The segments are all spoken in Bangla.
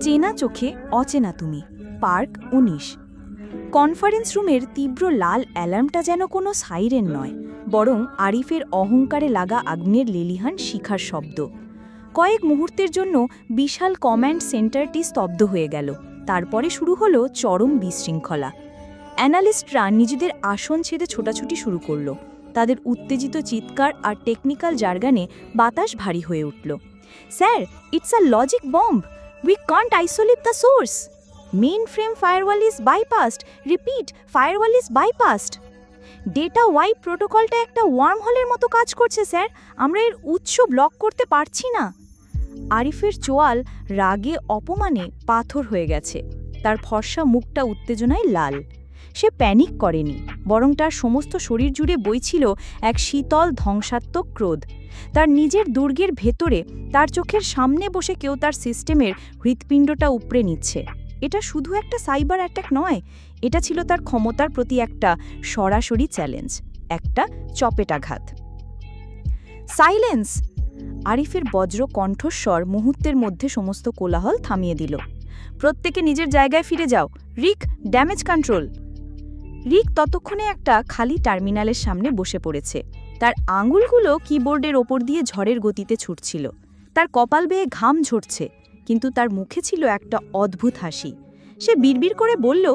চেনা চোখে অচেনা তুমি। পার্ক উনিশ। কনফারেন্স রুমের তীব্র লাল অ্যালার্মটা যেন কোনো সাইরেন নয়, বরং আরিফের অহংকারে লাগা আগ্নের লেলিহান শিখার শব্দ। কয়েক মুহূর্তের জন্য বিশাল কমান্ড সেন্টারটি স্তব্ধ হয়ে গেল। তারপরে শুরু হলো চরম বিশৃঙ্খলা। অ্যানালিস্টরা নিজেদের আসন ছেড়ে ছোটাছুটি শুরু করল। তাদের উত্তেজিত চিৎকার আর টেকনিক্যাল জার্গানে বাতাস ভারী হয়ে উঠল। Sir, it's a logic bomb! We can't isolate the source. Mainframe firewall is bypassed. Repeat, firewall is bypassed. Data wipe প্রোটোকলটা একটা ওয়ার্ম হলের মতো কাজ করছে স্যার আমরা এর উৎস ব্লক করতে পারছি না আরিফের চোয়াল রাগে অপমানে পাথর হয়ে গেছে তার ফর্সা মুখটা উত্তেজনায় লাল সে প্যানিক করেনি, বরং তার সমস্ত শরীর জুড়ে বইছিল এক শীতল ধ্বংসাত্মক ক্রোধ। তার নিজের দুর্গের ভেতরে তার চোখের সামনে বসে কেউ তার সিস্টেমের হৃৎপিণ্ডটা উপড়ে নিচ্ছে। এটা শুধু একটা সাইবার অ্যাটাক নয়, এটা ছিল তার ক্ষমতার প্রতি একটা সরাসরি চ্যালেঞ্জ, একটা চপেটাঘাত। সাইলেন্স! আরিফের বজ্র কণ্ঠস্বর মুহূর্তের মধ্যে সমস্ত কোলাহল থামিয়ে দিল। প্রত্যেকে নিজের জায়গায় ফিরে যাও। রিক, ড্যামেজ কন্ট্রোল! রিক ততক্ষণে একটা খালি টার্মিনালের সামনে বসে পড়েছে। তার আঙুলগুলো কিবোর্ডের ওপর দিয়ে ঝড়ের গতিতে ছুটছিল। তার কপাল বেয়ে ঘাম ঝরছে, কিন্তু তার মুখে ছিল একটা অদ্ভুত হাসি। সে বিড়বিড় করে বলল,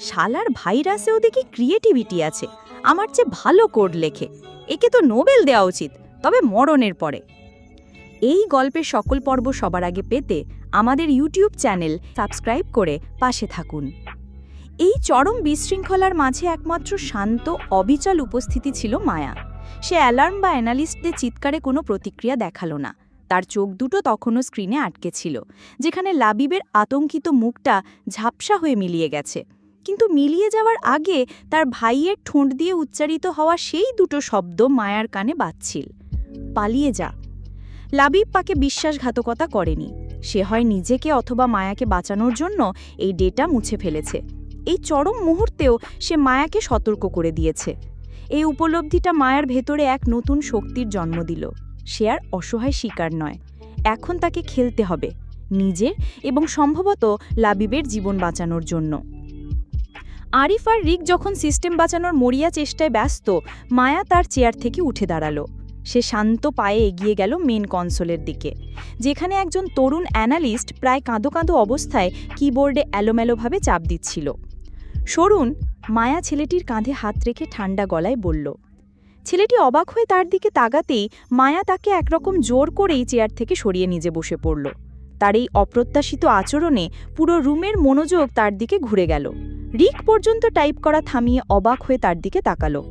শালার ভাইরাসেও দেখি ক্রিয়েটিভিটি আছে। আমার চেয়ে ভালো কোড লেখে। একে তো নোবেল দেওয়া উচিত, তবে মরণের পরে। এই গল্পের সকল পর্ব সবার আগে পেতে আমাদের ইউটিউব চ্যানেল সাবস্ক্রাইব করে পাশে থাকুন। এই চরম বিশৃঙ্খলার মাঝে একমাত্র শান্ত, অবিচল উপস্থিতি ছিল মায়া। সে অ্যালার্ম বা অ্যানালিস্টদের চিৎকারে কোনো প্রতিক্রিয়া দেখাল না। তার চোখ দুটো তখনও স্ক্রিনে আটকে ছিল, যেখানে লাবিবের আতঙ্কিত মুখটা ঝাপসা হয়ে মিলিয়ে গেছে। কিন্তু মিলিয়ে যাওয়ার আগে তার ভাইয়ের ঠোঁট দিয়ে উচ্চারিত হওয়া সেই দুটো শব্দ মায়ার কানে বাজছিল। পালিয়ে যা। লাবিব পাকে বিশ্বাসঘাতকতা করেনি। সে হয় নিজেকে অথবা মায়াকে বাঁচানোর জন্য এই ডেটা মুছে ফেলেছে। এই চরম মুহূর্তেও সে মায়াকে সতর্ক করে দিয়েছে। এই উপলব্ধিটা মায়ার ভেতরে এক নতুন শক্তির জন্ম দিল। সে আর অসহায় শিকার নয়। এখন তাকে খেলতে হবে, নিজের এবং সম্ভবত লাবিবের জীবন বাঁচানোর জন্য। আরিফ আর রিক যখন সিস্টেম বাঁচানোর মরিয়া চেষ্টায় ব্যস্ত, মায়া তার চেয়ার থেকে উঠে দাঁড়াল। সে শান্ত পায়ে এগিয়ে গেল মেন কনসোলের দিকে, যেখানে একজন তরুণ অ্যানালিস্ট প্রায় কাঁদো কাঁদো অবস্থায় কিবোর্ডে এলোমেলোভাবে চাপ দিচ্ছিল। সরুন মায়া ছেলেটির কাঁধে হাত রেখে ঠান্ডা গলায় বলল, ছেলেটি অবাক হয়ে তার দিকে তাগাতেই মায়া তাকে একরকম জোর করেই চেয়ার থেকে সরিয়ে নিজে বসে পড়ল। তার এই অপ্রত্যাশিত আচরণে পুরো রুমের মনোযোগ তার দিকে ঘুরে গেল। রিক পর্যন্ত টাইপ করা থামিয়ে অবাক হয়ে তার দিকে তাকালো।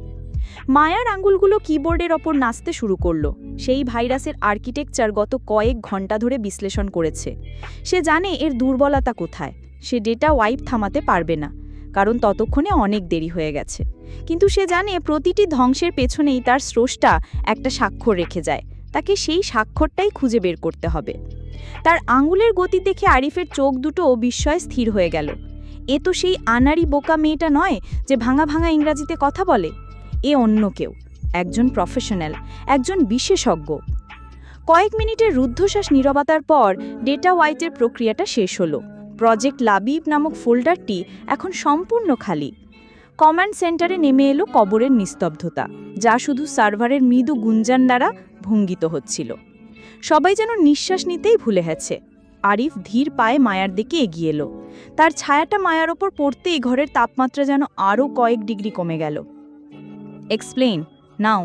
মায়ার আঙ্গুলগুলো কিবোর্ডের ওপর নাচতে শুরু করল। সেই ভাইরাসের আর্কিটেকচার গত কয়েক ঘণ্টা ধরে বিশ্লেষণ করেছে। সে জানে এর দুর্বলতা কোথায়। সে ডেটা ওয়াইপ থামাতে পারবে না। কারণ ততক্ষণে অনেক দেরি হয়ে গেছে। কিন্তু সে জানে প্রতিটি ধ্বংসের পেছনেই তার স্রষ্টা একটা স্বাক্ষর রেখে যায়। তাকে সেই স্বাক্ষরটাই খুঁজে বের করতে হবে। তার আঙুলের গতি দেখে আরিফের চোখ দুটো বিস্ময় স্থির হয়ে গেল। এ তো সেই আনারি বোকা মেয়েটা নয় যে ভাঙা ভাঙা ইংরাজিতে কথা বলে। এ অন্য কেউ। একজন প্রফেশনাল, একজন বিশেষজ্ঞ। কয়েক মিনিটের রুদ্ধশ্বাস নীরবতার পর ডেটা ওয়াইটের প্রক্রিয়াটা শেষ হলো। প্রজেক্ট লাবিব নামক ফোল্ডারটি এখন সম্পূর্ণ খালি। কমান্ড সেন্টারে নেমে এলো কবরের নিস্তব্ধতা, যা শুধু সার্ভারের মৃদু গুঞ্জান দ্বারা ভঙ্গিত হচ্ছিল। সবাই যেন নিঃশ্বাস নিতেই ভুলে গেছে। আরিফ ধীর পায়ে মায়ার দিকে এগিয়ে এলো। তার ছায়াটা মায়ার ওপর পড়তেই ঘরের তাপমাত্রা যেন আরও কয়েক ডিগ্রি কমে গেল। Explain now.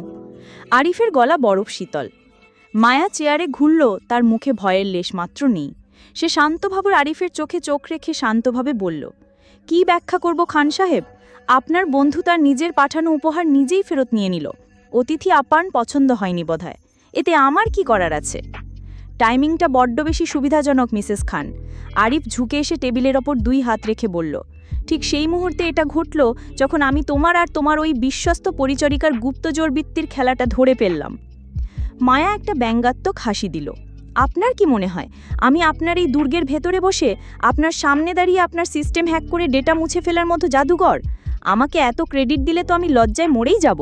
আরিফের গলা বরফ শীতল। মায়া চেয়ারে ঘুরল, তার মুখে ভয়ের লেশ মাত্র নেই। সে শান্তভাবে আরিফের চোখে চোখ রেখে শান্তভাবে বলল, কি ব্যাখ্যা করব খান সাহেব? আপনার বন্ধু তার নিজের পাঠানো উপহার নিজেই ফেরত নিয়ে নিল। অতিথি আপ্যায়ন পছন্দ হয়নি বোধহয়। এতে আমার কি করার আছে? টাইমিংটা বড্ড বেশি সুবিধাজনক, মিসেস খান। আরিফ ঝুঁকে এসে টেবিলের ওপর দুই হাত রেখে বলল, ঠিক সেই মুহূর্তে এটা ঘটল যখন আমি তোমার আর তোমার ওই বিশ্বস্ত পরিচরিকার গুপ্তজোর বৃত্তির খেলাটা ধরে ফেললাম। মায়া একটা ব্যঙ্গাত্মক হাসি দিল। আপনার কি মনে হয়? আমি আপনার এই দুর্গের ভেতরে বসে আপনার সামনে দাঁড়িয়ে আপনার সিস্টেম হ্যাক করে ডেটা মুছে ফেলার মতো জাদুঘর? আমাকে এত ক্রেডিট দিলে তো আমি লজ্জায় মরেই যাব।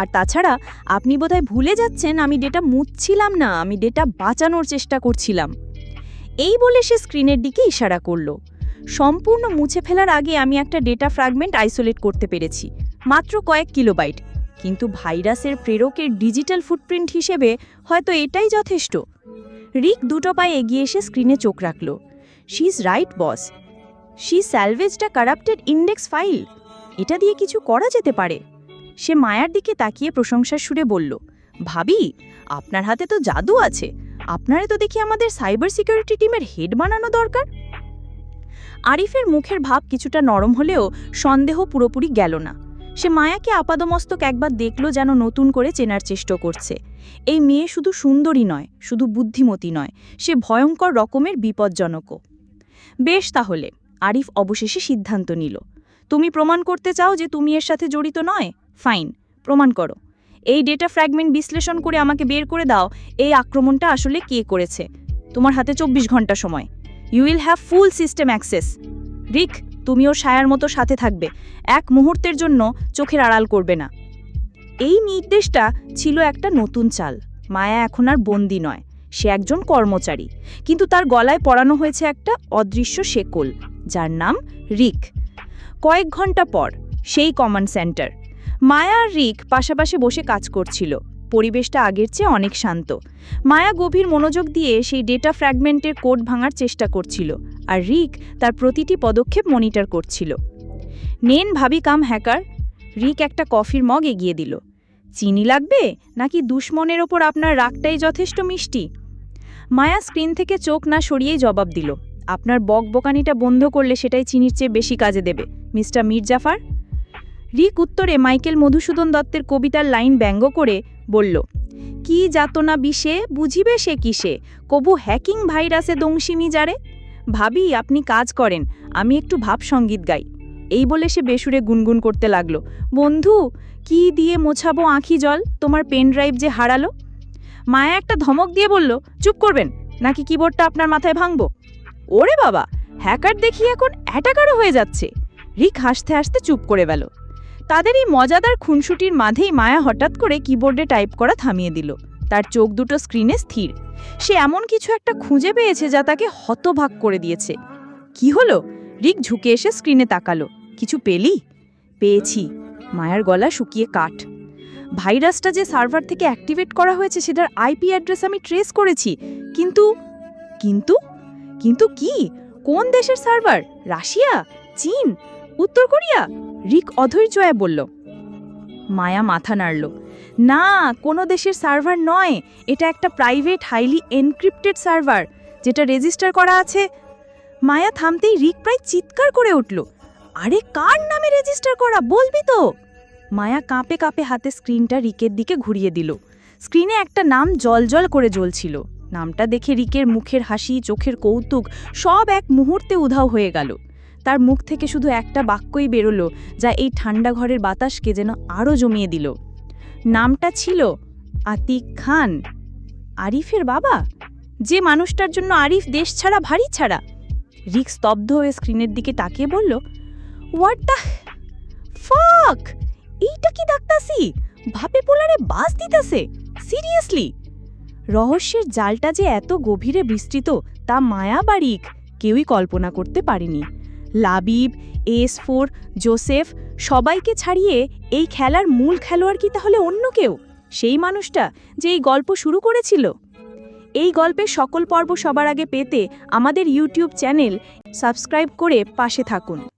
আর তাছাড়া আপনি বোধহয় ভুলে যাচ্ছেন আমি ডেটা মুছছিলাম না, আমি ডেটা বাঁচানোর চেষ্টা করছিলাম। এই বলে সে স্ক্রিনের দিকে ইশারা করল। সম্পূর্ণ মুছে ফেলার আগে আমি একটা ডেটা ফ্র্যাগমেন্ট আইসোলেট করতে পেরেছি, মাত্র কয়েক কিলোবাইট কিন্তু ভাইরাসের প্রেরকের ডিজিটাল ফুটপ্রিন্ট হিসেবে হয়তো এটাই যথেষ্ট। রিক দুটো পায়ে এগিয়ে এসে স্ক্রিনে চোখ রাখল। She is right boss she salvaged a corrupted index file এটা দিয়ে কিছু করা যেতে পারে। সে মায়ার দিকে তাকিয়ে প্রশংসার সুরে বলল, ভাবি, আপনার হাতে তো জাদু আছে। আপনারে তো দেখি আমাদের সাইবার সিকিউরিটি টিমের হেড বানানো দরকার? আরিফের মুখের ভাব কিছুটা নরম হলেও সন্দেহ পুরোপুরি গেল না। সে মায়াকে আপাদমস্তক একবার দেখল যেন নতুন করে চেনার চেষ্টা করছে। এই মেয়ে শুধু সুন্দরী নয়, শুধু বুদ্ধিমতী নয়, সে ভয়ঙ্কর রকমের বিপজ্জনকও। বেশ তাহলে, আরিফ অবশেষে সিদ্ধান্ত নিল। তুমি প্রমাণ করতে চাও যে তুমি এর সাথে জড়িত নয়? ফাইন, প্রমাণ করো। এই ডেটা ফ্র্যাগমেন্ট বিশ্লেষণ করে আমাকে বের করে দাও, এই আক্রমণটা আসলে কে করেছে। তোমার হাতে চব্বিশ ঘণ্টা সময়। You will have full system access Rick তুমিও সায়ার মতো সাথে থাকবে। এক মুহূর্তের জন্য চোখের আড়াল করবে না। এই নির্দেশটা ছিল একটা নতুন চাল। মায়া এখন আর বন্দি নয়। সে একজন কর্মচারী। কিন্তু তার গলায় পরানো হয়েছে একটা অদৃশ্য শেকল, যার নাম রিক। কয়েক ঘণ্টা পর, সেই কমান্ড সেন্টার। মায়া আর রিক পাশাপাশি বসে কাজ করছিল। পরিবেশটা আগের চেয়ে অনেক শান্ত। মায়া গভীর মনোযোগ দিয়ে সেই ডেটা ফ্র্যাগমেন্টের কোড ভাঙার চেষ্টা করছিল আর রিক তার প্রতিটি পদক্ষেপ মনিটর করছিল। নেন ভাবি কাম হ্যাকার, রিক একটা কফির মগ এগিয়ে দিল। চিনি লাগবে? নাকি দুশ্মনের ওপর আপনার রাগটাই যথেষ্ট মিষ্টি? মায়া স্ক্রিন থেকে চোখ না সরিয়েই জবাব দিল। আপনার বক বোকানিটা বন্ধ করলে সেটাই চিনির চেয়ে বেশি কাজে দেবে, মিস্টার মির্জাফার রিক উত্তরে মাইকেল মধুসূদন দত্তের কবিতার লাইন ব্যঙ্গ করে বলল, কি যাতনা বিষে, বুঝিবে সে কিসে? কবু হ্যাকিং ভাইরাসে দংশিমি যারে? ভাবি, আপনি কাজ করেন, আমি একটু ভাব সংগীত গাই। এই বলে সে বেসুরে গুনগুন করতে লাগল। বন্ধু, কি দিয়ে মোছাবো আঁখি জল? তোমার পেন ড্রাইভ যে হারালো? মায়া একটা ধমক দিয়ে বলল, চুপ করবেন, নাকি কিবোর্ডটা আপনার মাথায় ভাঙবো? ওরে বাবা, হ্যাকার দেখি এখন অ্যাটাকারও হয়ে যাচ্ছে। রিক হাসতে হাসতে চুপ করে গেল। তাদের এই মজাদার খুনসুটির মাঝেই মায়া হঠাৎ করে কিবোর্ডে টাইপ করা থামিয়ে দিল। তার চোখ দুটো স্ক্রিনে স্থির। সে এমন কিছু একটা খুঁজে পেয়েছে যা তাকে হতভাগ করে দিয়েছে। কি হলো? রিক ঝুঁকে এসে স্ক্রিনে তাকালো। কিছু পেলি? পেয়েছি। মায়ার গলা শুকিয়ে কাঠ। ভাইরাসটা যে সার্ভার থেকে অ্যাক্টিভেট করা হয়েছে সেটার আইপি অ্যাড্রেস আমি ট্রেস করেছি। কিন্তু কিন্তু কিন্তু কি? কোন দেশের সার্ভার রাশিয়া? চীন? উত্তর কোরিয়া? রিক অধৈর্যয় বলল, মায়া মাথা নাড়ল, না, কোনো দেশের সার্ভার নয়। এটা একটা প্রাইভেট, হাইলি এনক্রিপ্টেড সার্ভার, যেটা রেজিস্টার করা আছে। মায়া থামতেই রিক প্রায় চিৎকার করে উঠল, আরে, কার নামে রেজিস্টার করা? বলবি তো! মায়া কাঁপে কাঁপে হাতে স্ক্রিনটা রিকের দিকে ঘুরিয়ে দিল। স্ক্রিনে একটা নাম জলজল করে জ্বলছিল। নামটা দেখে রিকের মুখের হাসি, চোখের কৌতুক সব এক মুহূর্তে উধাও হয়ে গেল। তার মুখ থেকে শুধু একটা বাক্যই বেরোলো, যা এই ঠান্ডা ঘরের বাতাসকে যেন আরও জমিয়ে দিল। নামটা ছিল আতিক খান। আরিফের বাবা? যে মানুষটার জন্য আরিফ দেশ ছাড়া, ভারী ছাড়া। রিক স্তব্ধ হয়ে স্ক্রিনের দিকে তাকিয়ে বলল হোয়াট দ্য ফাক এইটা কি ডাকতাসি ভাপে পোলারে বাস দিতাছে? সিরিয়াসলি রহস্যের জালটা যে এত গভীরে বিস্তৃত, তা মায়া কেউই কল্পনা করতে পারেনি। লাবিব, এস ফোর, জোসেফ, সবাইকে ছাড়িয়ে এই খেলার মূল খেলোয়াড় কি তাহলে অন্য কেউ? সেই মানুষটা যে এই গল্প শুরু করেছিল। এই গল্পের সকল পর্ব সবার আগে পেতে আমাদের ইউটিউব চ্যানেল সাবস্ক্রাইব করে পাশে থাকুন।